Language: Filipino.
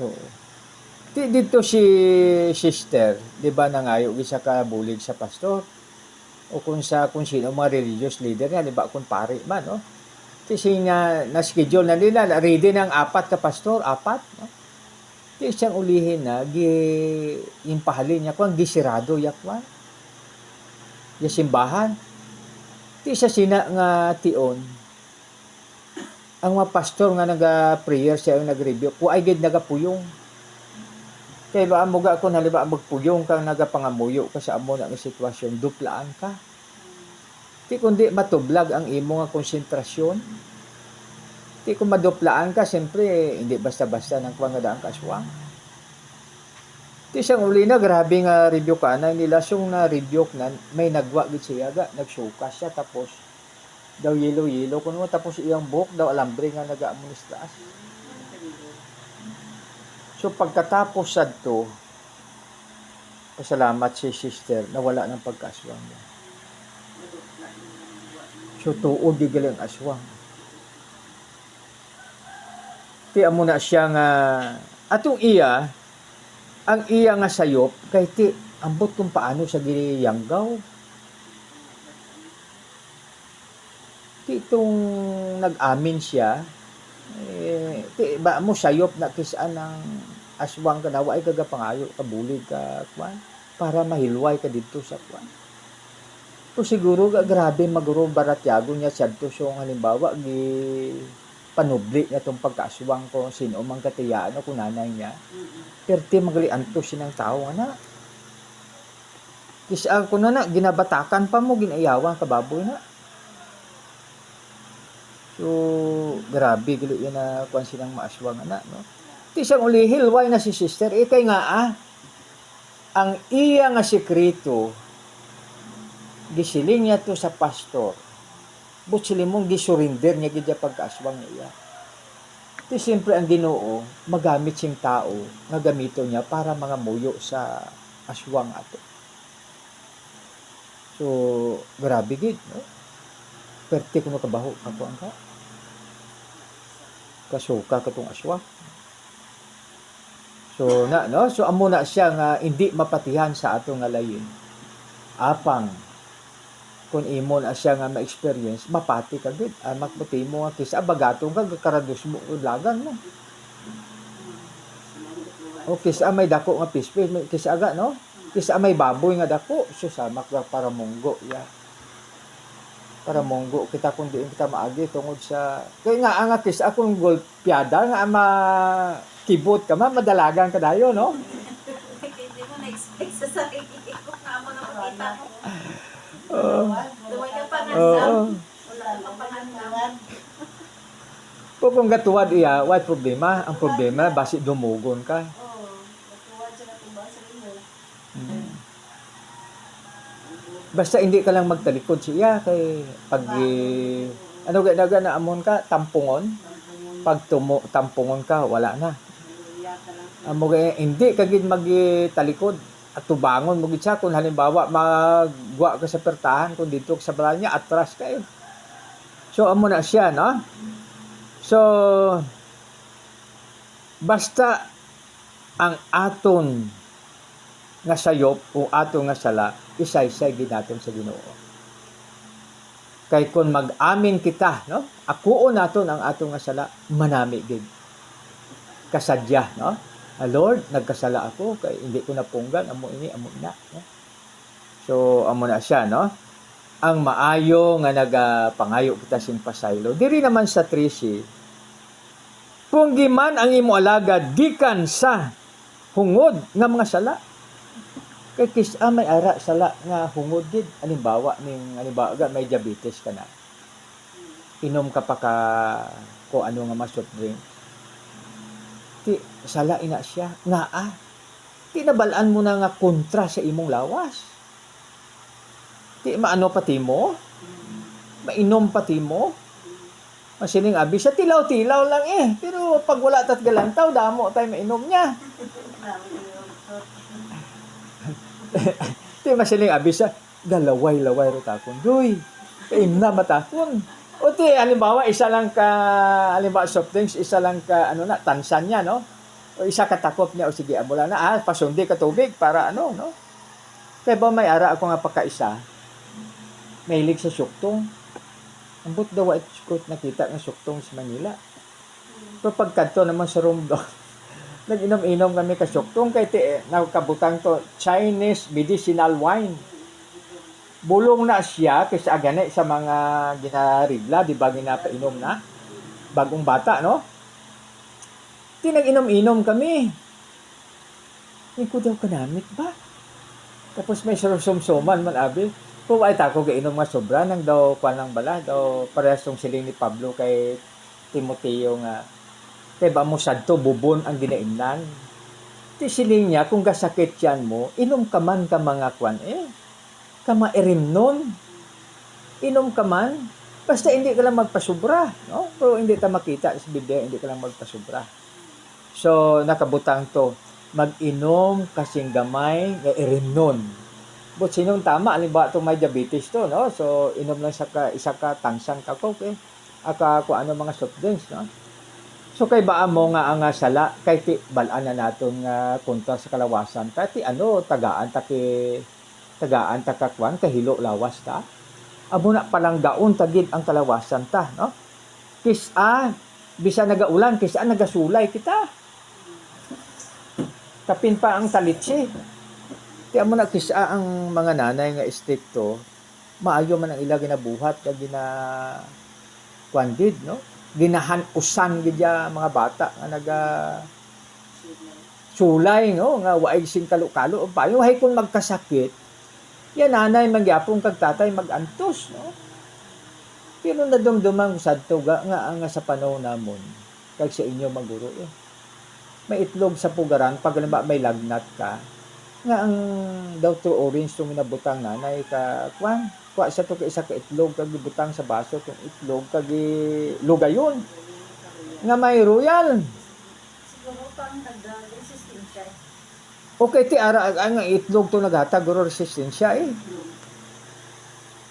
Oo. Di dito si sister, di ba nangayo gid sa kabulig sa pastor? O kung sa kung sino mga religious leader nga, di ba kung pare man, no? Kasi nga na-schedule na nila, ready ng apat ka pastor, apat, no? Di siyang ulihin na, gi, yung pahalin niya, kung gisirado yakwan. Yung simbahan. Di siya sina nga tion. Ang mga pastor nga naga-prayer siya yung nag-review, kung ay gid nagapuyong. Kaya ba mo ga kung halimbawa magpuyong kang nagapangamuyo ka sa amo na nga sitwasyon, duplaan ka. Di kundi matublag ang imo nga konsentrasyon. Di kung maduplaan ka, siyempre, hindi basta-basta ng kuwang nga daang kaswang. Di siyang uli na, grabe nga review ka na, nila siyang na review na, may nagwa gid siya ga, nagsuka siya, tapos daw yelo-yelo, kuno tapos iyang buhok, daw alambre nga nag-aamunis taas. So pagkatapos sad to, pasalamat si sister na wala ng pagkaswang niya. So tuod di galing aswang. Ti amo na siya nga atong iya ang iya nga sayop kay ti ambot kung paano sa giyanggaw. Ti itong nag-amin siya eh, ba mo sayop na kisaan ng aswang ka na, ay kaga pangayo, kabulig ka, kwan, para mahilway ka dito sa kwan. To siguro, grabe maguro baratyago niya siya to so halimbawa, gi panubli na itong pagkaaswang ko, sino mang katiyaan o kung nanay niya. Pero ti maglian to siya ng tao, ana. Kisa ako na na, ginabatakan pa mo, ginayawan ka baboy na. So, grabe, gilo yun na kung silang maaswang ana, no? Ti siyang ulihil, why na si sister? Eh, kay nga ah, ang iya nga sekreto, gisiling niya to sa pastor, but sila mong gisurinder niya gidya pagkaaswang niya. Ti siyempre ang ginoo, magamit siyang tao, nga gamito niya para mga muyo sa aswang ato. So, grabe gid, no? Perte ko makabaho ako ang ka. Kasuka katong aswang. So na no, so amo na siya nga hindi mapatihan sa atong nga layin. Apang kung imo na siya nga ma-experience, mapati ka gid. Ah, makbuti mo nga kisa bagatong ka karados mo ulagan mo. O kisa may dako nga pispis, kisa aga no? Kisa may baboy nga dako, so samak ka para munggo ya. Para munggo kita kung di kita maagi tungod sa kay nga ang kisa akong golpeada nga ma kibot ka ma madalagan ka dayo no? Hindi mo na-expect sa sarili ko nga mo na makita mo. Oo. Duway ka pa nga Oo. sa. Wala pangalan. Po kung gatuwad iya, what problema? Ang problema, basi dumugon ka. Oo. Tuwad siya na tumba sa inyo. Basta hindi ka lang magtalikod siya kay pag eh, ano ga naga na amon ka tampungon. Pag tumo tampungon ka wala na. Amo ga hindi ka gid magtalikod at tubangon mo gid siya kung halimbawa magwa ka sa pertahan kung dito sa balanya atras ka eh. so amo na siya no? So basta ang aton nga sayop o ato nga sala isay-say gid naton sa Ginoo. Kay kung mag-amin kita no? Akuon naton ang ato nga sala manami gid. Kasadya no? Ah, Lord nagkasala ako kay hindi ko napunggan amo ini amo ina no? so amo na siya no? Ang maayo nga nagapangayo kita sing pasaylo diri naman sa 13 Punggiman ang imo alagad gikan sa hungod nga mga sala kay kis ah, may ara sala nga hungod gid. Halimbawa ning halimbawa ga may diabetes ka na. Inom ka pa ka ko ano nga mas soft drink. Ti sala ina siya. Nga ah tinabalaan mo na nga kontra sa imong lawas. Ti maano pati mo? Mainom pati mo? Masining abi siya tilaw-tilaw lang eh. Pero pag wala tat galantaw, damo tayo mainom niya. Ti masiling abi siya, galaway-laway ro takon. Doy, kaim na matakon. O ti, halimbawa, isa lang ka, halimbawa soft drinks, isa lang ka, ano na, tansan niya, no? O isa katakop niya o sige amula na ah pasundi ka tubig para ano no. Kaya ba may ara ako nga pagkaisa. Mahilig sa syuktong. Ambot daw ko nakita ng syuktong sa Manila. Pero pagkanto naman sa room doon, nag-inom-inom kami ka syuktong kay ti eh, nakabutang to Chinese medicinal wine. Bulong na siya kasi agane sa mga ginarigla, di ba ginapainom na? Bagong bata, no? Di nag-inom-inom kami. Hindi ko daw kanamit ba? Tapos may sarusumsuman man abi. Kung ay tako gainom nga sobra nang daw kwanang bala daw parehas tong siling ni Pablo kay Timoteo nga kay ba mo sadto bubon ang ginaimnan. Ti siling niya kung gasakit yan mo, inom ka man ka mga kwan eh. Kama erimnon. Inom ka man. Basta hindi ka lang magpasubra, no? Pero hindi ta makita sa Biblia, hindi ka lang magpasubra. So, nakabutang to mag-inom kasing gamay nga irimnon. But sinong tama, alimbawa itong may diabetes to, no? So, inom lang sa ka, isa ka tangsang ka coke, eh. Aka kung ano mga soft drinks, no? So, kay ba mo nga ang nga sala, kay ti balaan na naton nga kontra sa kalawasan, kay ti ano, tagaan ta ki, tagaan ta kakwan, kahilo lawas ta. Amo na palang gaon tagid ang kalawasan ta, no? Kisa, bisa nagaulan, kisa nagasulay kita kapin pa ang talitsi. Kaya mo na kisa ang mga nanay nga stricto, maayo man ang ila ginabuhat kag gina kwandid, no? Ginahanusan gid ya mga bata nga naga sulay, no? Nga waay sing kalo-kalo. Payo hay kung magkasakit, yan nanay magyapon kag tatay magantos, no? Pero nadumdumang sadto ga nga nga sa panahon namon kag sa inyo maguro eh may itlog sa pugaran pag halimbawa may lagnat ka nga ang daw to orange tong nabutang nanay ka kwan kwa sa to isa ka itlog kag gibutang sa baso tong itlog kag lugayon. Nga may royal. Siguro pang nag-resistensya. okay ti ara ang itlog to naghatag resistensya eh